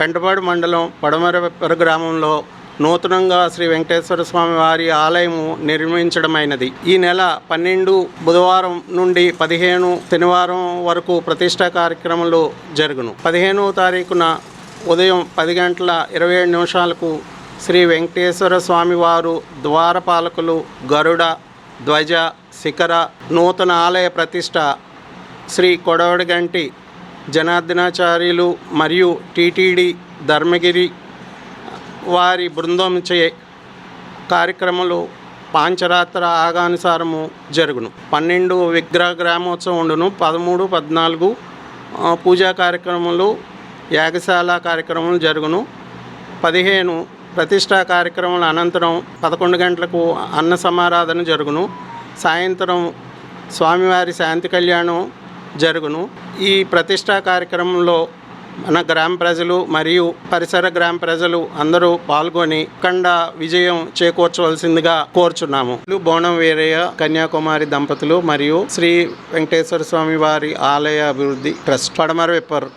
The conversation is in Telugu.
పెంటపాడు మండలం పడమరపెప్పర గ్రామంలో నూతనంగా శ్రీ వెంకటేశ్వర స్వామి వారి ఆలయము నిర్మించడమైనది. ఈ నెల పన్నెండు బుధవారం నుండి పదిహేను శనివారం వరకు ప్రతిష్టా కార్యక్రమాలు జరుగును. పదిహేనవ తారీఖున ఉదయం పది గంటల ఇరవై ఏడు నిమిషాలకు శ్రీ వెంకటేశ్వర స్వామి వారు ద్వారపాలకులు గరుడ ధ్వజ శిఖర నూతన ఆలయ ప్రతిష్ట శ్రీ కొడవడిగంటి జనార్దనాచార్యులు మరియు టీటీడీ ధర్మగిరి వారి బృందంచే కార్యక్రమాలు పాంచరాత్ర ఆగానుసారము జరుగును. పన్నెండు విగ్రహ గ్రామోత్సవం ఉండును పదమూడు పద్నాలుగు పూజా కార్యక్రమాలు యాగశాల కార్యక్రమాలు జరుగును. పదిహేను ప్రతిష్టా కార్యక్రమాల అనంతరం పదకొండు గంటలకు అన్న సమారాధన జరుగును. సాయంత్రం స్వామివారి శాంతి కళ్యాణం జరుగును. ఈ ప్రతిష్టా కార్యక్రమంలో మన గ్రామ ప్రజలు మరియు పరిసర గ్రామ ప్రజలు అందరూ పాల్గొని కండ విజయం చేకూర్చవలసిందిగా కోరుచున్నాము. బోనం వీరయ్య కన్యాకుమారి దంపతులు మరియు శ్రీ వెంకటేశ్వర స్వామి వారి ఆలయ అభివృద్ధి ట్రస్ట్. పడమర విప్పర్